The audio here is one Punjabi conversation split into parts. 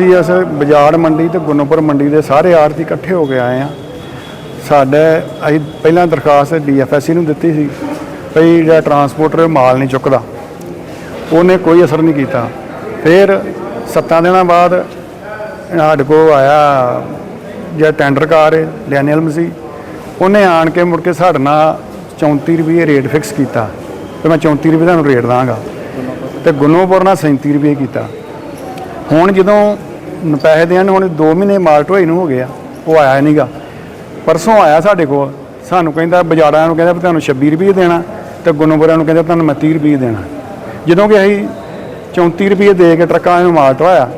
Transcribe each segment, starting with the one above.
ਅਸੀਂ ਇਸ ਬਾਜ਼ਾਰ ਮੰਡੀ ਤੇ ਗੁੰਨੋਪੁਰ ਮੰਡੀ ਦੇ ਸਾਰੇ ਆੜਤੀ ਇਕੱਠੇ ਹੋ ਕੇ ਆਏ ਆ ਸਾਡੇ ਅਸੀਂ ਪਹਿਲਾਂ ਦਰਖਾਸਤ ਡੀਐਫਐਸਸੀ ਨੂੰ ਦਿੱਤੀ ਸੀ ਭਈ ਜਿਹੜਾ ਟਰਾਂਸਪੋਰਟਰ ਮਾਲ ਨਹੀਂ ਚੁੱਕਦਾ। ਉਹਨੇ ਕੋਈ ਅਸਰ ਨਹੀਂ ਕੀਤਾ। ਫਿਰ ਸੱਤਾਂ ਦਿਨਾਂ ਬਾਅਦ ਸਾਡੇ ਕੋਲ ਆਇਆ ਜਿਹੜਾ ਟੈਂਡਰ ਕਾਰ ਹੈ ਡੈਨੀਅਲ ਸੀ। ਉਹਨੇ ਆਣ ਕੇ ਮੁੜ ਕੇ ਸਾਡੇ ਨਾਲ 34 ਰੁਪਏ ਰੇਟ ਫਿਕਸ ਕੀਤਾ। ਤੇ ਮੈਂ 34 ਰੁਪਏ ਤੁਹਾਨੂੰ ਰੇਟ ਦਾਂਗਾ। ਤੇ ਗੁੰਨੋਪੁਰ ਨਾਲ 37 ਰੁਪਏ ਕੀਤਾ। ਹੁਣ ਜਦੋਂ ਪੈਸੇ ਦੇਣ ਨੂੰ ਹੁਣ 2 ਮਹੀਨੇ ਮਾਲ ਢੋਈ ਨੂੰ ਹੋ ਗਏ ਆ, ਉਹ ਆਇਆ ਨਹੀਂਗਾ ਪਰਸੋਂ ਆਇਆ ਸਾਡੇ ਕੋਲ, ਸਾਨੂੰ ਕਹਿੰਦਾ ਬਾਜ਼ਾਰਾਂ ਨੂੰ ਕਹਿੰਦਾ ਵੀ ਤੁਹਾਨੂੰ 26 ਰੁਪਏ ਦੇਣਾ ਤੇ ਗੁੰਨੋਪੁਰਾਂ ਨੂੰ ਕਹਿੰਦਾ ਤੁਹਾਨੂੰ ਮੈਂ 30 ਰੁਪਏ ਦੇਣਾ। ਜਦੋਂ ਕਿ ਅਸੀਂ 34 ਰੁਪਏ ਦੇ ਕੇ ਟਰੱਕਾਂ ਨੂੰ ਮਾਲ ਢੋਇਆ,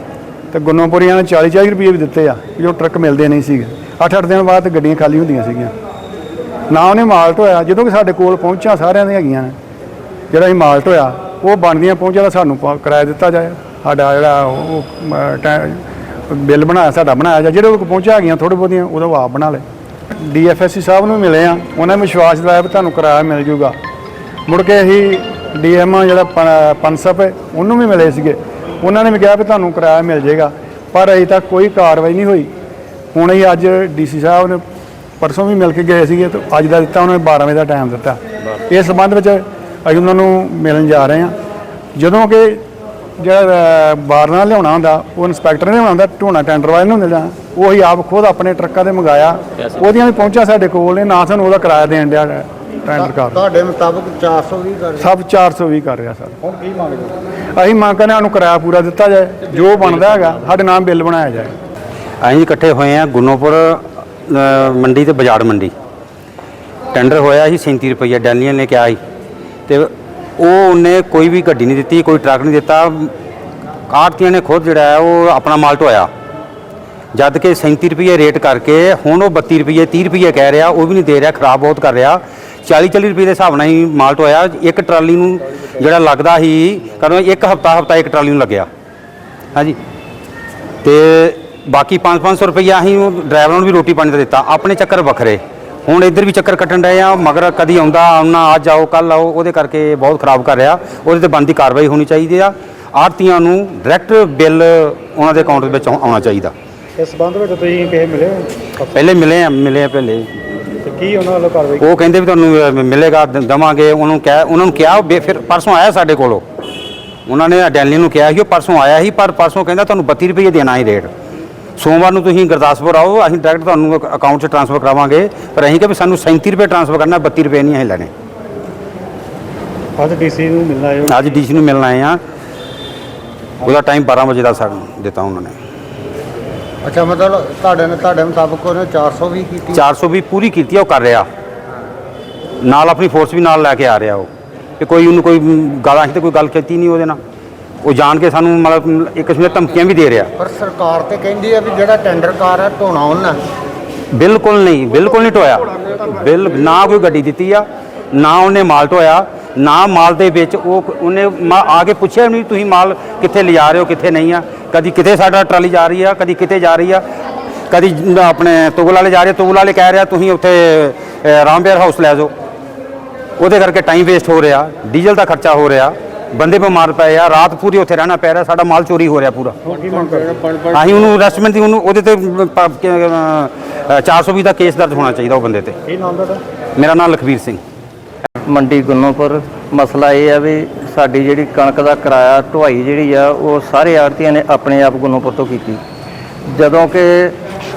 ਤੇ ਗੁੰਨੋਪੁਰੀਆਂ ਨੇ 40 40 ਰੁਪਏ ਵੀ ਦਿੱਤੇ ਆ, ਵੀ ਉਹ ਟਰੱਕ ਮਿਲਦੇ ਨਹੀਂ ਸੀਗੇ। 8-8 ਦਿਨ ਬਾਅਦ ਗੱਡੀਆਂ ਖਾਲੀ ਹੁੰਦੀਆਂ ਸੀਗੀਆਂ। ਨਾ ਉਹਨੇ ਮਾਲ ਢੋਇਆ, ਜਦੋਂ ਕਿ ਸਾਡੇ ਕੋਲ ਪਹੁੰਚਾਂ ਸਾਰਿਆਂ ਦੀਆਂ ਹੈਗੀਆਂ ਨੇ। ਜਿਹੜਾ ਅਸੀਂ ਮਾਲ ਢੋਇਆ, ਉਹ ਬਣਦੀਆਂ ਪਹੁੰਚਾ ਦਾ ਸਾਨੂੰ ਪਾ- ਕਿਰਾਇਆ ਦਿੱਤਾ ਜਾਏ। ਸਾਡਾ ਜਿਹੜਾ ਉਹ ਬਿੱਲ ਬਣਾਇਆ ਸਾਡਾ ਬਣਾਇਆ ਜਾ, ਜਿਹੜੇ ਕੋਲ ਪਹੁੰਚਾ ਗਈਆਂ ਥੋੜੇ ਬਹੁਤੀਆਂ, ਉਹਦਾ ਉਹ ਆਪ ਬਣਾ ਲੈ ਡੀਐਫਐਸਸੀ ਸਾਹਿਬ ਨੂੰ ਮਿਲੇ ਆ, ਉਹਨਾਂ ਨੇ ਵਿਸ਼ਵਾਸ ਦਿਵਾਇਆ ਵੀ ਤੁਹਾਨੂੰ ਕਿਰਾਇਆ ਮਿਲ ਜੂਗਾ। ਮੁੜ ਕੇ ਅਸੀਂ ਡੀਐਮ ਜਿਹੜਾ ਪ- ਹੈ, ਉਹਨੂੰ ਵੀ ਮਿਲੇ ਸੀਗੇ। ਉਹਨਾਂ ਨੇ ਵੀ ਕਿਹਾ ਵੀ ਤੁਹਾਨੂੰ ਕਿਰਾਇਆ ਮਿਲ ਜਾਏਗਾ, ਪਰ ਅਜੇ ਤੱਕ ਕੋਈ ਕਾਰਵਾਈ ਨਹੀਂ ਹੋਈ। ਹੁਣ ਹੀ ਅੱਜ ਡੀਸੀ ਸਾਹਿਬ ਨੇ ਪਰਸੋਂ ਵੀ ਮਿਲ ਕੇ ਗਏ ਸੀਗੇ ਤੇ ਅੱਜ ਦਾ ਦਿੱਤਾ, ਉਹਨਾਂ ਨੇ 12 ਵਜੇ ਦਾ ਟਾਈਮ ਦਿੱਤਾ। ਇਸ ਸੰਬੰਧ ਵਿੱਚ ਅਸੀਂ ਉਹਨਾਂ ਨੂੰ ਮਿਲਣ ਜਾ ਰਹੇ ਹਾਂ। ਜਦੋਂ ਕਿ ਜਿਹੜਾ ਬਾਰ ਨਾਲ ਲਿਆਉਣਾ ਹੁੰਦਾ ਉਹ ਇੰਸਪੈਕਟਰ ਨੇ ਲਿਆਉਣਾ ਹੁੰਦਾ ਢੋਣਾ ਟੈਂਡਰ ਵਾਲੇ ਨੂੰ ਮਿਲਣਾ ਉਹ ਆਪ ਖੁਦ ਆਪਣੇ ਟਰੱਕਾਂ ਤੇ ਮੰਗਾਇਆ। ਉਹਦੀਆਂ ਵੀ ਪਹੁੰਚਾ ਸਾਡੇ ਕੋਲ ਨੇ ਨਾ ਸਾਨੂੰ ਉਹਦਾ ਕਿਰਾਇਆ ਦੇਣ ਡਿਆ ਟੈਂਡਰ ਕਾਰ ਤੁਹਾਡੇ ਮੁਤਾਬਕ 420 ਕਰ ਸਭ 420 ਕਰ ਰਿਹਾ ਸਰ। ਹੁਣ ਕੀ ਮੰਗਦੇ ਅਸੀਂ ਮੰਗ ਕਰਨੇ ਸਾਨੂੰ ਕਿਰਾਇਆ ਪੂਰਾ ਦਿੱਤਾ ਜਾਏ ਜੋ ਬਣਦਾ ਹੈਗਾ ਸਾਡੇ ਨਾਮ ਬਿੱਲ ਬਣਾਇਆ ਜਾਏ। ਅਸੀਂ ਇਕੱਠੇ ਹੋਏ ਆ ਗੁੰਨੋਪੁਰ ਮੰਡੀ ਤੇ ਬਾਜ਼ਾਰ ਮੰਡੀ। ਟੈਂਡਰ ਹੋਇਆ ਸੀ 37 ਰੁਪਏ ਡੈਲੀਅਨ ਨੇ ਕਿਹਾ ਸੀ। ਤੇ ਉਹ ਉਹਨੇ ਕੋਈ ਵੀ ਗੱਡੀ ਨਹੀਂ ਦਿੱਤੀ, ਕੋਈ ਟਰੱਕ ਨਹੀਂ ਦਿੱਤਾ। ਆੜਤੀਆਂ ਨੇ ਖੁਦ ਜਿਹੜਾ ਹੈ ਉਹ ਆਪਣਾ ਮਾਲ ਢੋਇਆ। ਜਦ ਕਿ 37 ਰੁਪਏ ਰੇਟ ਕਰਕੇ ਹੁਣ ਉਹ 32 ਰੁਪਏ 30 ਰੁਪਏ ਕਹਿ ਰਿਹਾ, ਉਹ ਵੀ ਨਹੀਂ ਦੇ ਰਿਹਾ, ਖਰਾਬ ਬਹੁਤ ਕਰ ਰਿਹਾ। 40 40 ਰੁਪਏ ਦੇ ਹਿਸਾਬ ਨਾਲ ਹੀ ਮਾਲ ਢੋਇਆ। ਇੱਕ ਟਰਾਲੀ ਨੂੰ ਜਿਹੜਾ ਲੱਗਦਾ ਸੀ, ਕਰੋ ਇੱਕ ਹਫਤਾ ਹਫਤਾ ਇੱਕ ਟਰਾਲੀ ਨੂੰ ਲੱਗਿਆ। ਹਾਂਜੀ। ਤੇ ਬਾਕੀ 5-500 ਰੁਪਈਆ ਅਸੀਂ ਡਰਾਈਵਰਾਂ ਨੂੰ ਵੀ ਰੋਟੀ ਪਾਣੀ ਦਾ ਦਿੱਤਾ। ਆਪਣੇ ਚੱਕਰ ਵੱਖਰੇ। ਹੁਣ ਇੱਧਰ ਵੀ ਚੱਕਰ ਕੱਟਣ ਡਏ ਆ ਮਗਰ ਕਦੀ ਆਉਂਦਾ ਆਉਣਾ ਅੱਜ ਆਓ ਕੱਲ ਆਓ ਉਹਦੇ ਕਰਕੇ ਬਹੁਤ ਖਰਾਬ ਕਰ ਰਿਹਾ। ਉਹਦੇ ਤੇ ਬੰਦੀ ਕਾਰਵਾਈ ਹੋਣੀ ਚਾਹੀਦੀ ਆ। ਆੜਤੀਆਂ ਨੂੰ ਡਾਇਰੈਕਟ ਬਿੱਲ ਉਹਨਾਂ ਦੇ ਅਕਾਊਂਟ ਵਿੱਚ ਆਉ- ਆਉਣਾ ਚਾਹੀਦਾ। ਇਸ ਸੰਬੰਧ ਵਿੱਚ ਤੁਸੀਂ ਕਿਸੇ ਮਿਲੇ ਹੋ? ਪਹਿਲੇ ਮਿਲੇ ਆ ਮਿਲੇ ਆ ਪਹਿਲੇ। ਤੇ ਕੀ ਉਹਨਾਂ ਵੱਲੋਂ ਕਾਰਵਾਈ ਉਹ ਕਹਿੰਦੇ ਵੀ ਤੁਹਾਨੂੰ ਮਿਲੇਗਾ ਦ- ਦਵਾਂਗੇ। ਉਹਨੂੰ ਕਹਿ ਉਹਨਾਂ ਨੂੰ ਕਿਹਾ ਉਹ ਬੇ- ਫਿਰ ਪਰਸੋਂ ਆਇਆ ਸਾਡੇ ਕੋਲੋਂ। ਉਹਨਾਂ ਨੇ ਡੈਲੀ ਨੂੰ ਕਿਹਾ ਸੀ ਉਹ ਪਰਸੋਂ ਆਇਆ ਸੀ ਪਰ ਪਰਸੋਂ ਕਹਿੰਦਾ ਤੁਹਾਨੂੰ 32 ਰੁਪਏ ਦੇਣਾ ਹੀ ਰੇਟ। ਸੋਮਵਾਰ ਨੂੰ ਤੁਸੀਂ ਗੁਰਦਾਸਪੁਰ ਆਓ ਅਸੀਂ ਡਾਇਰੈਕਟ ਤੁਹਾਨੂੰ ਅਕਾਊਂਟ 'ਚ ਟ੍ਰਾਂਸਫਰ ਕਰਾਵਾਂਗੇ। ਪਰ ਅਸੀਂ ਕਿ ਵੀ ਸਾਨੂੰ 37 ਰੁਪਏ ਟ੍ਰਾਂਸਫਰ ਕਰਨਾ 32 ਰੁਪਏ ਨਹੀਂ ਅਸੀਂ ਲੈਣੇ। ਅੱਜ ਡੀਸੀ ਨੂੰ ਮਿਲਣਾ ਹੈ? ਅੱਜ ਡੀਸੀ ਨੂੰ ਮਿਲਣ ਆਏ ਆ ਉਹਦਾ ਟਾਈਮ 12 ਵਜੇ ਦਾ ਸਾਨੂੰ ਦਿੱਤਾ ਉਹਨਾਂ ਨੇ। ਅੱਛਾ ਮਤਲਬ ਤੁਹਾਡੇ ਨੇ ਤੁਹਾਡੇ ਮੁਤਾਬਕ ਉਹਨੇ 420 ਕੀਤੀ? 420 ਪੂਰੀ ਕੀਤੀ ਆ ਉਹ ਕਰ ਰਿਹਾ। ਨਾਲ ਆਪਣੀ ਫੋਰਸ ਵੀ ਨਾਲ ਲੈ ਕੇ ਆ ਰਿਹਾ ਉਹ। ਕਿ ਕੋਈ ਉਹਨੂੰ ਕੋਈ ਗਾਲਾਂ ਅਸੀਂ ਤੇ ਕੋਈ ਗੱਲ ਕੀਤੀ ਨਹੀਂ ਉਹਦੇ ਨਾਲ। ਉਹ ਜਾਣ ਕੇ ਸਾਨੂੰ ਮਤਲਬ ਇੱਕ ਕਿਸਮ ਦੀਆਂ ਧਮਕੀਆਂ ਵੀ ਦੇ ਰਿਹਾ। ਪਰ ਸਰਕਾਰ ਤੇ ਕਹਿੰਦੀ ਹੈ ਵੀ ਜਿਹੜਾ ਟੈਂਡਰ ਕਾਰ ਹੈ ਢੋਣਾ ਉਹਨਾਂ। ਬਿਲਕੁਲ ਨਹੀਂ ਬਿਲਕੁਲ ਨਹੀਂ ਟੋਇਆ ਬਿਲ ਨਾ ਕੋਈ ਗੱਡੀ ਦਿੱਤੀ ਆ ਨਾ ਉਹਨੇ ਮਾਲ ਟੋਇਆ ਨਾ ਮਾਲ ਦੇ ਵਿੱਚ ਉਹ ਉਹਨੇ ਆ ਕੇ ਪੁੱਛਿਆ ਨਹੀਂ ਤੁਸੀਂ ਮਾਲ ਕਿੱਥੇ ਲਿਜਾ ਰਹੇ ਹੋ ਕਿੱਥੇ ਨਹੀਂ ਆ। ਕਦੀ ਕਿਤੇ ਸਾਡਾ ਟਰਾਲੀ ਜਾ ਰਹੀ ਆ ਕਦੀ ਕਿਤੇ ਜਾ ਰਹੀ ਆ। ਕਦੀ ਆਪਣੇ ਤੁਗਲ ਵਾਲੇ ਜਾ ਰਹੇ ਤੁਗਲ ਵਾਲੇ ਕਹਿ ਰਿਹਾ ਤੁਸੀਂ ਉੱਥੇ ਰਾਮਬੇਰ ਹਾਊਸ ਲੈ ਜਾਓ। ਉਹਦੇ ਕਰਕੇ ਟਾਈਮ ਵੇਸਟ ਹੋ ਰਿਹਾ ਡੀਜ਼ਲ ਦਾ ਖਰਚਾ ਹੋ ਰਿਹਾ। ਬੰਦੇ ਬਿਮਾਰ ਪਏ ਆ ਰਾਤ ਪੂਰੀ ਉੱਥੇ ਰਹਿਣਾ ਪੈ ਰਿਹਾ ਸਾਡਾ ਮਾਲ ਚੋਰੀ ਹੋ ਰਿਹਾ ਪੂਰਾ। ਅਸੀਂ ਉਹਨੂੰ ਰੈਸਟੋਰੈਂਟ ਦੀ ਉਹਨੂੰ ਉਹਦੇ ਤੇ ਪ- ਕ- ਅ, 420 ਦਾ ਕੇਸ ਦਰਜ ਹੋਣਾ ਚਾਹੀਦਾ ਉਹ ਬੰਦੇ ਤੇ। ਕੀ ਨਾਮ ਤੁਹਾਡਾ? ਮੇਰਾ ਨਾਮ ਲਖਵੀਰ ਸਿੰਘ। ਮੰਡੀ ਗੁੰਨੋਪੁਰ ਮਸਲਾ ਇਹ ਆ ਵੀ ਸਾਡੀ ਜਿਹੜੀ ਕਣਕ ਦਾ ਕਿਰਾਇਆ ਢੁਆਈ ਜਿਹੜੀ ਆ ਉਹ ਸਾਰੇ ਆੜਤੀਆਂ ਨੇ ਆਪਣੇ ਆਪ ਗੁੰਨੋਪੁਰ ਤੋਂ ਕੀਤੀ। ਜਦੋਂ ਕਿ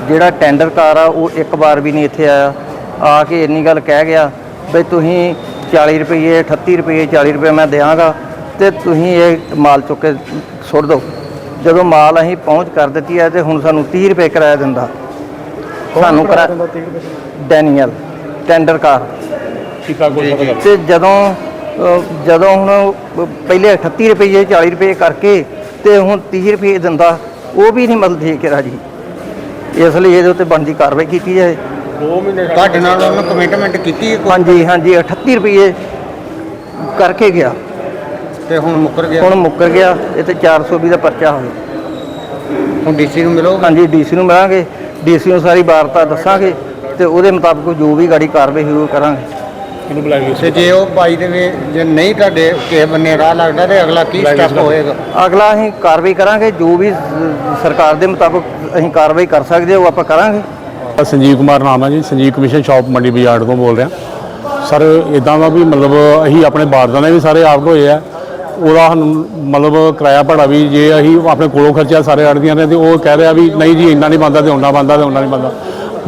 ਜਿਹੜਾ ਟੈਂਡਰ ਕਾਰ ਆ ਉਹ ਇੱਕ ਵਾਰ ਵੀ ਨਹੀਂ ਇੱਥੇ ਆਇਆ। ਆ ਕੇ ਇੰਨੀ ਗੱਲ ਕਹਿ ਗਿਆ ਵੀ ਤੁਸੀਂ 40 ਰੁਪਏ 38 ਰੁਪਏ 40 ਰੁਪਏ ਮੈਂ ਦਿਆਂਗਾ। ਤੇ ਤੁਸੀਂ ਇਹ ਮਾਲ ਚੁੱਕ ਕੇ ਸੁੱਟ ਦਿਓ। ਜਦੋਂ ਮਾਲ ਅਸੀਂ ਪਹੁੰਚ ਕਰ ਦਿੱਤੀ ਹੈ ਤੇ ਹੁਣ ਸਾਨੂੰ 30 ਰੁਪਏ ਕਿਰਾਇਆ ਦਿੰਦਾ। ਸਾਨੂੰ ਕਿਰਾਇਆ ਦਿੰਦਾ 30 ਰੁਪਏ? Daniel tender car. ਤੇ ਜਦੋਂ ਜਦੋਂ ਹੁਣ ਪਹਿਲੇ 38 ਰੁਪਏ 40 ਰੁਪਏ ਕਰਕੇ ਤੇ ਹੁਣ 30 ਰੁਪਏ ਦਿੰਦਾ ਉਹ ਵੀ ਨਹੀਂ ਮਤਲਬ ਦੇ ਕੇ ਰਾਜੀ। ਇਸ ਲਈ ਇਹਦੇ ਉੱਤੇ ਬਣਦੀ ਕਾਰਵਾਈ ਕੀਤੀ ਜਾਏ। ਤੁਹਾਡੇ ਨਾਲ ਉਹਨੇ ਕਮਿਟਮੈਂਟ ਕੀਤੀ ਹੈ? ਹਾਂਜੀ ਹਾਂਜੀ 38 ਰੁਪਏ ਕਰਕੇ ਗਿਆ। ਤੇ ਹੁਣ ਮੁੱਕਰ ਗਿਆ? ਹੁਣ ਮੁੱਕਰ ਗਿਆ ਇਹ ਤੇ 420 ਦਾ ਪਰਚਾ ਹੋਇਆ ਹੁਣ ਡੀਸੀ ਨੂੰ ਮਿਲੋਗੇ? ਹਾਂਜੀ ਡੀਸੀ ਨੂੰ ਮਿਲਾਂਗੇ। ਡੀਸੀ ਨੂੰ ਸਾਰੀ ਵਾਰਤਾ ਦੱਸਾਂਗੇ ਤੇ ਉਹਦੇ ਮੁਤਾਬਕ ਜੋ ਵੀ ਗਾੜੀ ਕਾਰਵਾਈ ਹੋਈ ਉਹ ਕਰਾਂਗੇ। ਇਹਨੂੰ ਲਿਸਟ ਤੇ ਜੇ ਉਹ ਬਾਈ ਦੇ ਵੀ ਜੇ ਨਹੀਂ ਤੁਹਾਡੇ ਕਿਸੇ ਬੰਨੇ ਰਾਹ ਲੱਗਦਾ ਤੇ ਅਗਲਾ ਕੀ ਸਟੈਪ ਹੋਏਗਾ? ਅਗਲਾ ਅਸੀਂ ਕਾਰਵਾਈ ਕਰਾਂਗੇ ਜੋ ਵੀ ਸ- ਸਰਕਾਰ ਦੇ ਮੁਤਾਬਕ ਅਸੀਂ ਕਾਰਵਾਈ ਕਰ ਸਕਦੇ ਹਾਂ, ਉਹ ਆਪਾਂ ਕਰਾਂਗੇ। ਸੰਜੀਵ ਕੁਮਾਰ ਨਾਮ ਹੈ ਜੀ ਸੰਜੀਵ ਕਮਿਸ਼ਨ ਸ਼ਾਪ ਮੰਡੀ ਬਾਜ਼ਾਰ ਤੋਂ ਬੋਲ ਰਿਹਾ। ਸਰ ਇਦਾਂ ਦਾ ਵੀ ਮਤਲਬ ਅਸੀਂ ਆਪਣੇ ਬਾਰਦਾਨੇ ਵੀ ਸਾਰੇ ਆਪ ਢੋਏ ਆ। ਉਹਦਾ ਸਾਨੂੰ ਮਤਲਬ ਕਿਰਾਇਆ ਭਾੜਾ ਵੀ ਜੇ ਅਸੀਂ ਆਪਣੇ ਕੋਲੋਂ ਖਰਚਿਆ ਸਾਰੇ ਅੜਦੀਆਂ ਨੇ ਤੇ ਉਹ ਕਹਿ ਰਿਹਾ ਵੀ ਨਹੀਂ ਜੀ, ਇੰਨਾ ਨਹੀਂ ਬੰਦਾ ਤੇ ਉਹਨਾਂ ਬੰਦਾ ਤੇ ਉਹਨਾਂ ਨਹੀਂ ਬੰਦਾ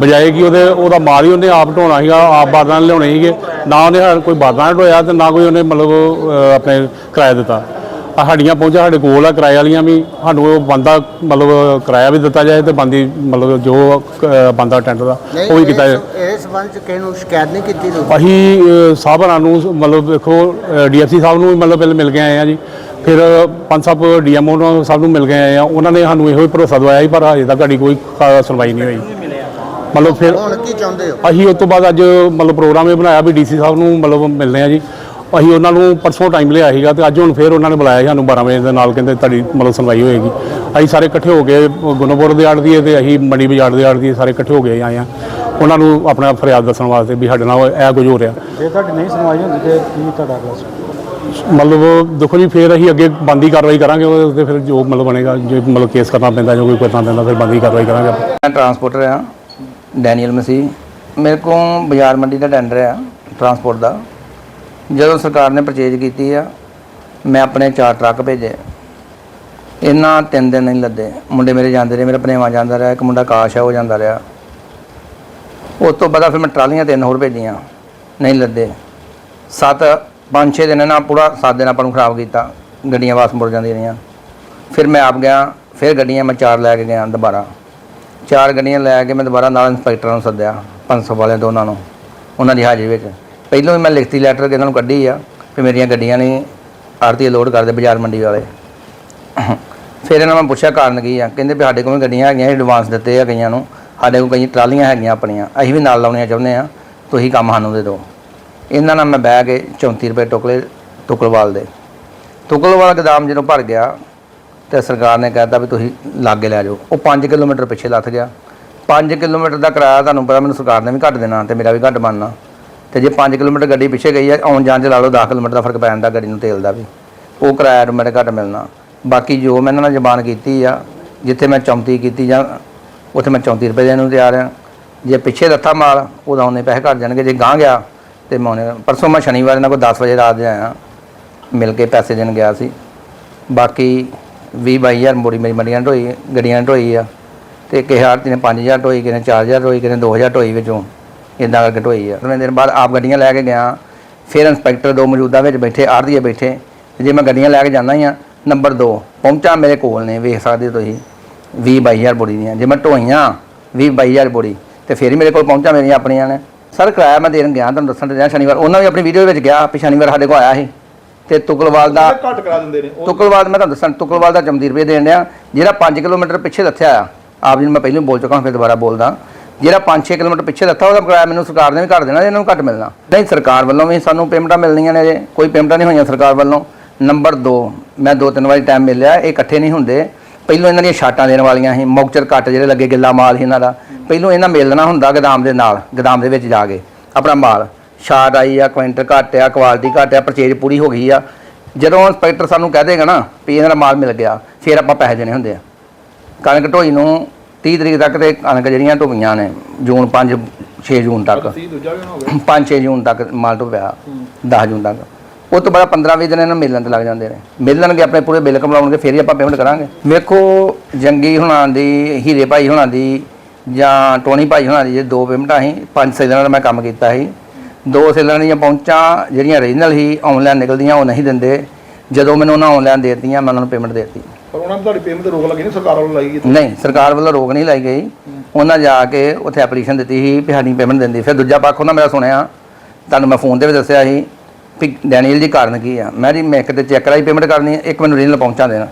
ਬਜਾਏ ਕਿ ਉਹਦੇ, ਉਹਦਾ ਮਾਲ ਹੀ ਉਹਨੇ ਆਪ ਢੋਣਾ ਸੀਗਾ, ਆਪ ਬਾਰਦਾਨੇ ਲਿਆਉਣੇ ਸੀਗੇ। ਨਾ ਉਹਨੇ ਸਾਡੇ ਕੋਈ ਬਾਰਦਾਨਾ ਢੋਇਆ ਤੇ ਨਾ ਕੋਈ ਉਹਨੇ ਮਤਲਬ ਆਪਣੇ ਕਿਰਾਇਆ ਦਿੱਤਾ। ਸਾਡੀਆਂ ਪਹੁੰਚਾਂ ਸਾਡੇ ਕੋਲ ਆ ਕਿਰਾਏ ਵਾਲੀਆਂ ਵੀ। ਸਾਨੂੰ ਉਹ ਬੰਦਾ ਮਤਲਬ ਕਿਰਾਇਆ ਵੀ ਦਿੱਤਾ ਜਾਏ ਤੇ ਬੰਦੀ ਮਤਲਬ ਜੋ ਬੰਦਾ ਟੈਂਟ ਦਾ ਉਹ ਵੀ ਕੀਤਾ ਜਾਏ। ਇਸ ਸੰਬੰਧ ਚ ਕਿਸੇ ਨੂੰ ਸ਼ਿਕਾਇਤ ਨਹੀਂ ਕੀਤੀ ਅਸੀਂ ਅਹ, ਸਾਹਿਬਾਨਾਂ ਨੂੰ ਮਤਲਬ ਦੇਖੋ ਡੀਐਫਸੀ ਸਾਹਿਬ ਨੂੰ ਵੀ ਮਤਲਬ ਪਹਿਲੇ ਮਿਲ ਕੇ ਆਏ ਆ ਜੀ। ਫਿਰ ਪੰਜ ਸਾਹਿਬ ਡੀਐਮਓ ਨੂੰ ਸਭ ਨੂੰ ਮਿਲ ਕੇ ਆਏ ਆ। ਉਹਨਾਂ ਨੇ ਸਾਨੂੰ ਇਹੋ ਹੀ ਭਰੋਸਾ ਦਵਾਇਆ ਸੀ ਪਰ ਅਜੇ ਤੱਕ ਸਾਡੀ ਕੋਈ ਸੁਣਵਾਈ ਨਹੀਂ ਹੋਈ। ਮਤਲਬ ਫਿਰ ਹੁਣ ਕੀ ਚਾਹੁੰਦੇ ਹੋ? ਅਸੀਂ ਉਸ ਤੋਂ ਬਾਅਦ ਅੱਜ ਮਤਲਬ ਪ੍ਰੋਗਰਾਮ ਇਹ ਬਣਾਇਆ ਵੀ ਡੀਸੀ ਸਾਹਿਬ ਨੂੰ ਮਤਲਬ ਮਿਲਨੇ ਆ ਜੀ। ਅਸੀਂ ਉਹਨਾਂ ਨੂੰ ਪਰਸੋਂ ਟਾਈਮ ਲਿਆ ਸੀਗਾ ਤੇ ਅੱਜ ਹੁਣ ਫੇਰ ਉਹਨਾਂ ਨੇ ਬੁਲਾਇਆ ਸੀ ਸਾਨੂੰ 12 ਵਜੇ ਦੇ ਨਾਲ ਕਹਿੰਦੇ ਤੁਹਾਡੀ ਮਤਲਬ ਸੁਣਵਾਈ ਹੋਏਗੀ। ਅਸੀਂ ਸਾਰੇ ਇਕੱਠੇ ਹੋ ਕੇ ਗੁਨੋਪੁਰ ਦੇ ਆੜਦੀ ਤੇ ਅਸੀਂ ਮੰਡੀ ਬਾਜ਼ਾਰ ਦੇ ਆੜਦੀ ਸਾਰੇ ਇਕੱਠੇ ਹੋ ਕੇ ਆਏ ਆ ਉਹਨਾਂ ਨੂੰ ਆਪਣਾ ਫਰਿਆਦ ਦੱਸਣ ਵਾਸਤੇ ਵੀ ਸਾਡੇ ਨਾਲ ਇਹ ਕੁਝ ਹੋ ਰਿਹਾ। ਜੇ ਤੁਹਾਡੀ ਨਹੀਂ ਸੁਣਵਾਈ ਹੁੰਦੀ ਤੇ ਕੀ ਤੁਹਾਡਾ ਅਗਲਾ ਮਤਲਬ ਦੇਖੋ ਜੀ ਫੇਰ ਅਸੀਂ ਅੱਗੇ ਬੰਦੀ ਕਾਰਵਾਈ ਕਰਾਂਗੇ ਉਹਦੇ ਤੇ ਫਿਰ ਜੋ ਮਤਲਬ ਬਣੇਗਾ ਜੇ ਮਤਲਬ ਕੇਸ ਕਰਨਾ ਪੈਂਦਾ ਜੋ ਕੋਈ ਕਰਨਾ ਪੈਂਦਾ ਫਿਰ ਬੰਦੀ ਕਾਰਵਾਈ ਕਰਾਂਗੇ ਮੈਂ ਟਰਾਂਸਪੋਰਟਰ ਆ ਡੈਨੀਅਲ ਮਸੀਹ। ਮੇਰੇ ਕੋਲ ਬਾਜ਼ਾਰ ਮੰਡੀ ਦਾ ਟੈਂਡਰ ਆ ਟਰਾਂਸਪੋਰਟ ਦਾ। ਜਦੋਂ ਸਰਕਾਰ ਨੇ ਪਰਚੇਜ ਕੀਤੀ ਆ, ਮੈਂ ਆਪਣੇ ਚਾਰ ਟਰੱਕ ਭੇਜੇ। ਇਹਨਾਂ ਤਿੰਨ ਦਿਨ ਨਹੀਂ ਲੱਦੇ। ਮੁੰਡੇ ਮੇਰੇ ਜਾਂਦੇ ਰਹੇ, ਮੇਰਾ ਭਣੇਵਾ ਜਾਂਦਾ ਰਿਹਾ, ਇੱਕ ਮੁੰਡਾ ਕਾਸ਼ ਆ, ਉਹ ਜਾਂਦਾ ਰਿਹਾ। ਉਸ ਤੋਂ ਬਾਅਦ ਫਿਰ ਮੈਂ ਟਰਾਲੀਆਂ ਤਿੰਨ ਹੋਰ ਭੇਜੀਆਂ, ਨਹੀਂ ਲੱਦੇ। ਸੱਤ, ਪੰਜ, ਛੇ ਦਿਨ ਇਹਨਾਂ ਪੂਰਾ ਸੱਤ ਦਿਨ ਆਪਾਂ ਨੂੰ ਖਰਾਬ ਕੀਤਾ, ਗੱਡੀਆਂ ਵਾਪਸ ਮੁੜ ਜਾਂਦੀਆਂ ਰਹੀਆਂ। ਫਿਰ ਮੈਂ ਆਪ ਗਿਆ, ਫਿਰ ਗੱਡੀਆਂ ਮੈਂ ਚਾਰ ਲੈ ਕੇ ਗਿਆ ਦੁਬਾਰਾ। ਚਾਰ ਗੱਡੀਆਂ ਲੈ ਕੇ ਮੈਂ ਦੁਬਾਰਾ ਨਾਲ ਇੰਸਪੈਕਟਰਾਂ ਨੂੰ ਸੱਦਿਆ 500 ਵਾਲਿਆਂ ਦੋਨਾਂ ਨੂੰ, ਉਹਨਾਂ ਦੀ ਹਾਜ਼ਰੀ ਵਿੱਚ। ਪਹਿਲਾਂ ਵੀ ਮੈਂ ਲਿਖਤੀ ਲੈਟਰ ਇਹਨਾਂ ਨੂੰ ਕੱਢੀ ਆ, ਵੀ ਮੇਰੀਆਂ ਗੱਡੀਆਂ ਨਹੀਂ ਆਰਤੀ ਲੋਡ ਕਰਦੇ ਬਾਜ਼ਾਰ ਮੰਡੀ ਵਾਲੇ। ਫਿਰ ਇਹਨਾਂ ਨੂੰ ਮੈਂ ਪੁੱਛਿਆ ਕਾਰਨ ਕੀ ਆ, ਕਹਿੰਦੇ ਵੀ ਸਾਡੇ ਕੋਲ ਵੀ ਗੱਡੀਆਂ ਹੈਗੀਆਂ ਐਡਵਾਂਸ ਦਿੱਤੇ ਆ ਕਈਆਂ ਨੂੰ, ਸਾਡੇ ਕੋਲ ਕਈ ਟਰਾਲੀਆਂ ਹੈਗੀਆਂ ਆਪਣੀਆਂ, ਅਸੀਂ ਵੀ ਨਾਲ ਲਾਉਣੀਆਂ ਚਾਹੁੰਦੇ ਆ, ਤੁਸੀਂ ਕੰਮ ਸਾਨੂੰ ਦੇ ਦਿਓ। ਇਹਨਾਂ ਨਾਲ ਮੈਂ ਬਹਿ ਕੇ 34 ਰੁਪਏ ਟੁਕਲੇ ਟੁਕਲਵਾਲ ਦੇ। ਟੁਕਲਵਾਲ ਗਦਾਮ ਜਦੋਂ ਭਰ ਗਿਆ, ਤੇ ਸਰਕਾਰ ਨੇ ਕਹਿਤਾ ਵੀ ਤੁਸੀਂ ਲਾਗੇ ਲੈ ਜਾਓ। ਉਹ 5 ਕਿਲੋਮੀਟਰ ਪਿੱਛੇ ਲੱਥ ਗਿਆ। 5 ਕਿਲੋਮੀਟਰ ਦਾ ਕਿਰਾਇਆ ਤੁਹਾਨੂੰ ਪਤਾ, ਮੈਨੂੰ ਸਰਕਾਰ ਨੇ ਵੀ ਘੱਟ ਦੇਣਾ ਤੇ ਮੇਰਾ ਵੀ ਘੱਟ ਬਣਨਾ। ਤੇ ਜੇ 5 ਕਿਲੋਮੀਟਰ ਗੱਡੀ ਪਿੱਛੇ ਗਈ ਹੈ ਆਉਣ ਜਾਣ ਚ ਲਾ ਲਓ 10 ਕਿਲੋਮੀਟਰ ਦਾ ਫ਼ਰਕ ਪੈ ਜਾਂਦਾ ਗੱਡੀ ਨੂੰ ਤੇਲ ਦਾ ਵੀ। ਉਹ ਕਿਰਾਇਆ ਮੇਰੇ ਘੱਟ ਮਿਲਣਾ। ਬਾਕੀ ਜੋ ਮੈਂ ਇਹਨਾਂ ਨਾਲ ਜ਼ਬਾਨ ਕੀਤੀ ਆ, ਜਿੱਥੇ ਮੈਂ 34 ਕੀਤੀ ਜਾਂ ਉੱਥੇ ਮੈਂ 34 ਰੁਪਏ ਦੇਣ ਨੂੰ ਤਿਆਰ ਆ, ਜੇ ਪਿੱਛੇ ਲੱਥਾ ਮਾਲ, ਉਹਦਾ ਉਹਨੇ ਪੈਸੇ ਘੱਟ ਜਾਣਗੇ। ਜੇ ਗਾਂ ਗਿਆ, ਤੇ ਮੈਂ ਉਹਨੇ ਪਰਸੋਂ ਮੈਂ ਸ਼ਨੀਵਾਰ ਇਹਨਾਂ ਕੋਲ 10 ਵਜੇ ਰਾਤ ਦੇ ਆਇਆ, ਮਿਲ ਕੇ ਪੈਸੇ ਦੇਣ ਗਿਆ ਸੀ। ਬਾਕੀ 20 22000 ਮੋੜੀ ਮੇਰੀ ਮੰਡੀਆਂ ਢੋਈ, ਗੱਡੀਆਂ ਢੋਈ ਆ, ਤੇ ਕਿਸੇ ਆੜਤੀ ਨੇ 5000 ਢੋਈ ਕਿਸੇ ਨੇ 4000 ਢੋਈ ਕਿਸੇ ਨੇ 2000 ਢੋਈ ਵਿੱਚੋਂ ਇਦਾਂ ਕਰਕੇ ਢੋਈ ਆ। ਥੋੜ੍ਹੇ ਦਿਨ ਬਾਅਦ ਆਪ ਗੱਡੀਆਂ ਲੈ ਕੇ ਗਿਆ। ਫਿਰ ਇੰਸਪੈਕਟਰ ਦੋ ਮੌਜੂਦਾ ਵਿੱਚ ਬੈਠੇ ਆੜਤੀਏ ਬੈਠੇ। ਤੇ ਜੇ ਮੈਂ ਗੱਡੀਆਂ ਲੈ ਕੇ ਜਾਂਦਾ ਹੀ ਆ ਨੰਬਰ 2 ਪਹੁੰਚਾ ਮੇਰੇ ਕੋਲ ਨੇ ਵੇਖ ਸਕਦੇ ਤੁਸੀਂ। 20 22000 ਬੋਰੀ ਦੀਆਂ। ਜੇ ਮੈਂ ਢੋਈਆਂ 20 22000 ਬੋਰੀ ਤੇ ਫਿਰ ਹੀ ਮੇਰੇ ਕੋਲ ਪਹੁੰਚਾ ਮੇਰੀਆਂ ਆਪਣੀਆਂ ਨੇ। ਸਰ ਕਿਰਾਇਆ ਮੈਂ ਦੇਣ ਗਿਆ ਤੁਹਾਨੂੰ ਦੱਸਣ ਤੇ ਰਿਹਾ ਸ਼ਨੀਵਾਰ। ਉਹਨਾਂ ਵੀ ਆਪਣੀ ਵੀਡੀਓ ਵਿੱਚ ਗਿਆ ਵੀ ਸ਼ਨੀਵਾਰ ਸਾਡੇ ਕੋਲ ਆਇਆ ਸੀ। ਤੇ ਤੁਕਲਵਾਲ ਦਾ ਘੱਟ ਕਰਾ ਦਿੰਦੇ ਨੇ। ਉਹ ਤੁਕਲਵਾਲ ਮੈਂ ਤੁਹਾਨੂੰ ਦੱਸਾਂ ਤੁਕਲਵਾਲ ਦਾ 34 ਰੁਪਏ ਦੇਣ ਡਿਆ। ਜਿਹੜਾ 5 ਕਿਲੋਮੀਟਰ ਪਿੱਛੇ ਲੱਥਿਆ ਆ ਆਪ ਜੀ ਨੂੰ ਮੈਂ ਪਹਿਲਾਂ ਬੋਲ ਚੁੱਕਾ ਹਾਂ ਫਿਰ ਦੁਬਾਰਾ ਬੋਲਦਾ। ਜਿਹੜਾ 5-6 ਕਿਲੋਮੀਟਰ ਪਿੱਛੇ ਲੱਥਾ ਉਹਦਾ ਕਿਰਾਇਆ ਮੈਨੂੰ ਸਰਕਾਰ ਨੇ ਵੀ ਘੱਟ ਦੇਣਾ ਇਹਨਾਂ ਨੂੰ ਘੱਟ ਮਿਲਣਾ। ਨਹੀਂ, ਸਰਕਾਰ ਵੱਲੋਂ ਵੀ ਸਾਨੂੰ ਪੇਮੈਂਟਾਂ ਮਿਲਣੀਆਂ ਨੇ ਜੇ। ਕੋਈ ਪੇਮੈਂਟਾਂ ਨਹੀਂ ਹੋਈਆਂ ਸਰਕਾਰ ਵੱਲੋਂ। ਨੰਬਰ 2 ਮੈਂ ਦੋ ਤਿੰਨ ਵਾਰੀ ਟਾਈਮ ਮਿਲਿਆ, ਇਹ ਇਕੱਠੇ ਨਹੀਂ ਹੁੰਦੇ। ਪਹਿਲੋਂ ਇਹਨਾਂ ਦੀਆਂ ਛਾਟਾਂ ਦੇਣ ਵਾਲੀਆਂ ਸੀ, ਮੌਕਚਰ ਘੱਟ ਜਿਹੜੇ ਲੱਗੇ, ਗਿੱਲਾ ਮਾਲ ਸੀ ਇਹਨਾਂ ਦਾ। ਪਹਿਲੋਂ ਇਹਨਾਂ ਮਿਲਣਾ ਹੁੰਦਾ ਗਦਾਮ ਦੇ ਨਾਲ, ਗਦਾਮ ਦੇ ਵਿੱਚ ਜਾ ਕੇ, ਆਪਣਾ ਮਾਲ। ਛਾਟ ਆਈ ਆ ਕੁਇੰਟਲ ਘੱਟ ਆ, ਕੁਆਲਿਟੀ ਘੱਟ ਆ ਪਰਚੇਜ ਪੂਰੀ ਹੋ ਗਈ ਆ। ਜਦੋਂ ਇੰਸਪੈਕਟਰ ਸਾਨੂੰ ਕਹਿ ਦੇਗਾ ਨਾ ਵੀ ਇਹਨਾਂ ਦਾ ਮਾਲ ਮਿਲ ਗਿਆ, ਫਿਰ ਆਪਾਂ ਪੈਸੇ ਦੇਣੇ ਹੁੰਦੇ ਆ। ਕਣਕ ਢੋਈ ਨੂੰ 30 ਤਰੀਕ ਤੱਕ ਤੇ ਕਣਕ ਜਿਹੜੀਆਂ ਢੋਈਆਂ ਨੇ ਜੂਨ 5 6 ਜੂਨ ਤੱਕ। ਸੀ ਦੂਜਾ ਵੀ ਹੋ ਗਿਆ 5-6 ਜੂਨ ਤੱਕ ਮਾਲ ਢੋਇਆ 10 ਜੂਨ ਤੱਕ। ਉਹ ਤੋਂ ਬਾਅਦ 15-20 ਦਿਨ ਇਹਨਾਂ ਮਿਲਣ ਤੇ ਲੱਗ ਜਾਂਦੇ ਨੇ। ਮਿਲਣਗੇ ਆਪਣੇ ਪੂਰੇ ਬਿੱਲ ਕਮਲਾਉਣਗੇ ਫਿਰ ਹੀ ਆਪਾਂ ਪੇਮੈਂਟ ਕਰਾਂਗੇ। ਵੇਖੋ ਜੰਗੀ ਹੁਣਾਂ ਦੀ ਹੀਰੇ ਭਾਈ ਹੁਣਾਂ ਦੀ ਜਾਂ ਟੋਨੀ ਭਾਈ ਹੁਣਾਂ ਦੀ ਜੇ ਦੋ ਪੇਮੈਂਟਾਂ ਸੀ ਪੰਜ ਸੈਲਰਾਂ ਦਾ ਮੈਂ ਕੰਮ ਕੀਤਾ ਸੀ। ਦੋ ਸੈਲਰਾਂ ਦੀਆਂ ਪਹੁੰਚਾਂ ਜਿਹੜੀਆਂ ਰੀਜਨਲ ਸੀ ਆਨਲਾਈਨ ਨਿਕਲਦੀਆਂ ਉਹ ਨਹੀਂ ਦਿੰਦੇ। ਜਦੋਂ ਮੈਨੂੰ ਉਹਨਾਂ ਆਨਲਾਈਨ ਦੇ ਦਿੱਤੀਆਂ ਮੈਂ ਉਹਨਾਂ ਨੂੰ ਪੇਮੈਂਟ ਦੇ ਦਿੱਤੀ। ਪਰ ਉਹਨਾਂ ਨੂੰ ਤੁਹਾਡੀ ਪੇਮੈਂਟ ਤੇ ਰੋਕ ਲੱਗੀ ਨਹੀਂ ਸਰਕਾਰ ਵੱਲੋਂ ਲਾਈ ਗਈ ਨਹੀਂ ਸਰਕਾਰ ਵੱਲੋਂ ਰੋਕ ਨਹੀਂ ਲਾਈ ਗਈ। ਉਹਨਾਂ ਜਾ ਕੇ ਉੱਥੇ ਐਪਲੀਕੇਸ਼ਨ ਦਿੱਤੀ ਸੀ ਵੀ ਸਾਡੀ ਪੇਮੈਂਟ ਦਿੰਦੀ। ਫਿਰ ਦੂਜਾ ਪੱਖ ਉਹਨਾਂ ਮੇਰਾ ਸੁਣਿਆ। ਤੁਹਾਨੂੰ ਮੈਂ ਫੋਨ ਤੇ ਵੀ ਦੱਸਿਆ ਸੀ ਵੀ ਡੈਨੀਅਲ ਜੀ ਕਾਰਨ ਕੀ ਆ। ਮੈਂ ਜੀ ਮੈਂ ਕਿਤੇ ਚੈੱਕ ਕਰਾਈ ਪੇਮੈਂਟ ਕਰਨੀ ਹੈ ਇੱਕ ਮੈਨੂੰ ਰੀਨਲ ਪਹੁੰਚਾ ਦੇਣਾ।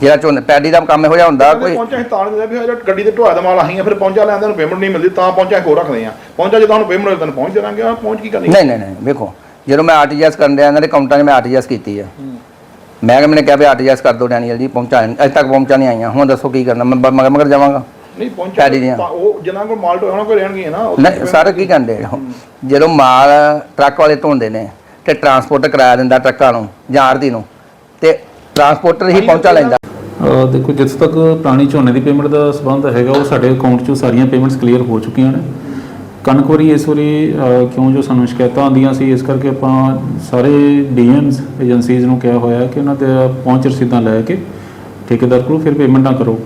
ਜਿਹੜਾ ਝੋਨੇ ਪੈਡੀ ਦਾ ਕੰਮ ਇਹੋ ਜਿਹਾ ਹੁੰਦਾ ਕੋਈ ਪਹੁੰਚਾ ਸੀ ਤਾਂ ਦਿੰਦੇ ਵੀ ਜਿਹੜਾ ਗੱਡੀ ਤੇ ਢੋਆ ਦਾ ਮਾਲ ਆਹੀਆਂ ਫਿਰ ਪਹੁੰਚਾ ਲੈਂਦੇ ਨੂੰ ਪੇਮੈਂਟ ਨਹੀਂ ਮਿਲਦੀ ਤਾਂ ਪਹੁੰਚਾ ਕੋ ਰੱਖਦੇ ਆ ਪਹੁੰਚਾ ਜੇ ਤੁਹਾਨੂੰ ਪੇਮੈਂਟ ਮਿਲਦੀ ਤਾਂ ਪਹੁੰਚ ਜਾਣਗੇ ਆ ਪਹੁੰਚ ਕੀ ਕਰਨੀ? ਨਹੀਂ ਨਹੀਂ ਨਹੀਂ ਵੇਖੋ। ਜਦੋਂ ਮੈਂ ਆਰਟੀਜੀਐਸ ਕਰਨ ਡਿਆ ਇਹਨਾਂ ਦੇ ਅਕਾਊਂਟਾਂ 'ਚ ਮੈਂ ਆਰਟੀਜੀਐਸ ਕੀਤੀ ਆ। ਮੈਂ ਕਿ ਮੈਨੇ ਕਿਹਾ ਵੀ ਆਰਟੀਜੀਐਸ ਕਰ ਦਿਓ ਡੈਨੀਅਲ ਜੀ ਪਹੁੰਚਾ ਅਜੇ ਤੱਕ ਪਹੁੰਚਾ ਨਹੀਂ ਆਈਆਂ। ਹੁਣ ਦੱਸੋ ਕੀ ਕਰਨਾ ਮੈਂ ਬ- ਮਗਰ ਮਗਰ ਜਾਵਾਂਗਾ। ਨਹੀਂ ਪਹੁੰਚਾ ਪੈੜੀ ਦੀਆਂ। ਤਾਂ ਉਹ ਜਿਨ੍ਹਾਂ ਕੋਲ ਮਾਲ ਢੋਇਆ ਉਹਨਾਂ ਕੋਲ ਰਹਿਣਗੇ ਨਾ ਉੱਥੇ ਨਹੀਂ ਸਰ ਕੀ ਕਹਿੰਦੇ ਜਦੋਂ ਮਾਲ ਟਰੱਕ ਵਾਲੇ ਧੋਂਦੇ ਨੇ ਤੇ ਟਰਾਂਸਪੋਰਟ ਕਰਾਇਆ ਦਿੰਦਾ ਟਰੱਕਾਂ ਨੂੰ ਜਾਂ ਆੜ੍ਹਤੀ ਨੂੰ ਤੇ ਟਰਾਂਸਪੋਰਟਰ ਹੀ ਪਹੁੰਚਾ ਲੈਂਦਾ। ਦੇਖੋ ਜਿੱਥੇ ਤੱਕ ਪੁਰਾਣੀ ਝੋਨੇ ਦੀ ਪੇਮੈਂਟ ਦਾ ਸਬੰਧ ਹੈਗਾ ਉਹ ਸਾਡੇ ਅਕਾਊਂਟ 'ਚੋਂ ਸਾਰੀਆਂ ਪੇਮੈਂਟਸ ਕਲੀਅਰ ਹੋ ਚੁੱਕੀਆਂ ਨੇ। ਕਣਕ ਵਾਰੀ ਇਸ ਵਾਰੀ ਕਿਉਂ ਜੋ ਸਾਨੂੰ ਸ਼ਿਕਾਇਤਾਂ ਆਉਂਦੀਆਂ ਸੀ, ਇਸ ਕਰਕੇ ਆਪਾਂ ਸਾਰੇ ਡੀਐਮਸ ਏਜੰਸੀਜ਼ ਨੂੰ ਕਿਹਾ ਹੋਇਆ ਕਿ ਉਹਨਾਂ ਦੇ ਪਹੁੰਚ ਰਸੀਦਾਂ ਲੈ ਕੇ ਠੇਕੇਦਾਰ ਕੋਲ ਫਿਰ ਪੇਮੈਂਟਾਂ ਕਰੋ।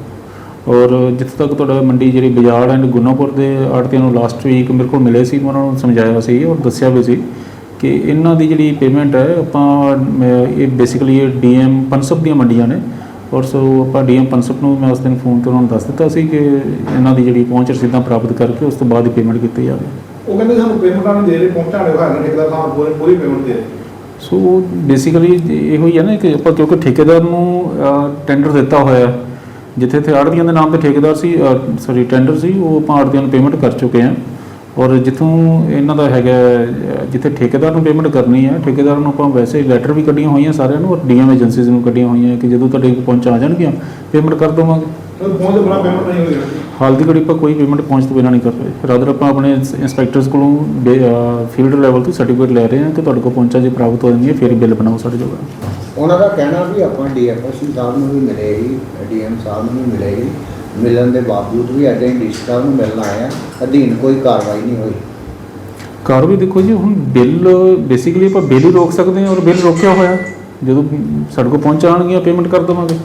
ਔਰ ਜਿੱਥੇ ਤੱਕ ਤੁਹਾਡਾ ਮੰਡੀ ਜਿਹੜੀ ਬਾਜ਼ਾਰ ਐਂਡ ਗੁਨਾਪੁਰ ਦੇ ਆੜਤੀਆਂ ਨੂੰ ਲਾਸਟ ਵੀਕ ਮੇਰੇ ਕੋਲ ਮਿਲੇ ਸੀ, ਮੈਂ ਉਹਨਾਂ ਨੂੰ ਸਮਝਾਇਆ ਸੀ ਔਰ ਦੱਸਿਆ ਵੀ ਸੀ ਕਿ ਇਹਨਾਂ ਦੀ ਜਿਹੜੀ ਪੇਮੈਂਟ ਹੈ, ਆਪਾਂ ਇਹ ਬੇਸਿਕਲੀ ਇਹ ਡੀਐਮ ਪਨਸਪ ਦੀਆਂ ਮੰਡੀਆਂ ਨੇ। ਔਰ ਸੋ ਆਪਾਂ ਡੀਐਮ ਪਨਸਪ ਨੂੰ ਮੈਂ ਉਸ ਦਿਨ ਫੋਨ ਤੇ ਉਹਨਾਂ ਨੂੰ ਦੱਸ ਦਿੱਤਾ ਸੀ ਕਿ ਇਹਨਾਂ ਦੀ ਜਿਹੜੀ ਪਹੁੰਚ ਰਸੀਦਾਂ ਪ੍ਰਾਪਤ ਕਰਕੇ ਉਸ ਤੋਂ ਬਾਅਦ ਪੇਮੈਂਟ ਕੀਤੀ ਜਾਵੇ ਉਹ ਕਹਿੰਦੇ ਸਾਨੂੰ ਪੇਮੈਂਟਾਂ ਨਹੀਂ ਦੇ ਰਹੇ ਪਹੁੰਚਾਣੇ ਹੋਇਆ ਠੇਕੇਦਾਰ ਸਾਹਿਬ ਪੂਰੀ ਪੂਰੀ ਪੇਮੈਂਟ ਦੇ ਰਹੇ ਸੋ ਬੇਸਿਕਲੀ ਇਹੋ ਹੀ ਹੈ ਨਾ ਕਿ ਆਪਾਂ ਕਿਉਂਕਿ ਠੇਕੇਦਾਰ ਨੂੰ ਟੈਂਡਰ ਦਿੱਤਾ ਹੋਇਆ। ਜਿੱਥੇ ਤੇ ਆੜ੍ਹਤੀਆਂ ਦੇ ਨਾਮ ਤੇ ਠੇਕੇਦਾਰ ਸੀ ਸੌਰੀ ਟੈਂਡਰ ਸੀ ਉਹ ਆਪਾਂ ਆੜ੍ਹਤੀਆਂ ਨੂੰ ਪੇਮੈਂਟ ਕਰ ਚੁੱਕੇ ਹਾਂ ਔਰ ਜਿੱਥੋਂ ਇਹਨਾਂ ਦਾ ਹੈਗਾ ਜਿੱਥੇ ਠੇਕੇਦਾਰ ਨੂੰ ਪੇਮੈਂਟ ਕਰਨੀ ਹੈ ਠੇਕੇਦਾਰ ਨੂੰ ਆਪਾਂ ਵੈਸੇ ਲੈਟਰ ਵੀ ਕੱਢੀਆਂ ਹੋਈਆਂ ਸਾਰਿਆਂ ਨੂੰ ਔਰ ਡੀਐਮ ਏਜੰਸੀਜ਼ ਨੂੰ ਕੱਢੀਆਂ ਹੋਈਆਂ ਕਿ ਜਦੋਂ ਤੁਹਾਡੇ ਕੋਲ ਪਹੁੰਚ ਆ ਜਾਣਗੀਆਂ ਪੇਮੈਂਟ ਕਰ ਦੇਵਾਂਗੇ। ਉਹ ਪਹੁੰਚ ਬਣਾ ਪੇਮੈਂਟ ਨਹੀਂ ਹੋਈ ਹਾਲ ਦੀ ਘੜੀ ਆਪਾਂ ਕੋਈ ਪੇਮੈਂਟ ਪਹੁੰਚ ਤੋਂ ਬਿਨਾਂ ਨਹੀਂ ਕਰ ਰਹੇ। ਰਾਦਰ ਆਪਾਂ ਆਪਣੇ ਇੰਸਪੈਕਟਰਸ ਕੋਲੋਂ ਫੀਲਡ ਲੈਵਲ ਤੋਂ ਸਰਟੀਫਿਕੇਟ ਲੈ ਰਹੇ ਹਾਂ ਕਿ ਤੁਹਾਡੇ ਕੋਲ ਪਹੁੰਚਾ ਜੇ ਪ੍ਰਾਪਤ ਹੋ ਜਾਂਦੀ ਹੈ ਫਿਰ ਬਿੱਲ ਬਣਾਓ ਸਾਡੇ ਜੋਗਾ। ਉਹਨਾਂ ਦਾ ਕਹਿਣਾ ਵੀ ਆਪਾਂ ਡੀਐਫਐਸਸੀ ਸਾਹਿਬ ਨੂੰ ਵੀ ਮਿਲੇ ਹੀ ਡੀਐਮ ਸਾਹਿਬ ਨੂੰ ਵੀ ਮਿਲੇ ਹੀ ਮਿਲਣ ਦੇ ਬਾਵਜੂਦ ਵੀ ਅੱਜ ਅਸੀਂ ਡੀਸੀ ਸਾਹਿਬ ਨੂੰ ਮਿਲਣ ਆਏ ਆ ਅਧੀਨ ਕੋਈ ਕਾਰਵਾਈ ਨਹੀਂ ਹੋਈ। ਕਾਰਵਾਈ ਦੇਖੋ ਜੀ, ਹੁਣ ਬਿੱਲ ਬੇਸਿਕਲੀ ਆਪਾਂ ਬਿੱਲ ਹੀ ਰੋਕ ਸਕਦੇ ਹਾਂ ਔਰ ਬਿੱਲ ਰੋਕਿਆ ਹੋਇਆ। ਜਦੋਂ ਸਾਡੇ ਕੋਲ ਪਹੁੰਚ ਜਾਣਗੀਆਂ ਪੇਮੈਂਟ ਕਰ ਦੇਵਾਂਗੇ।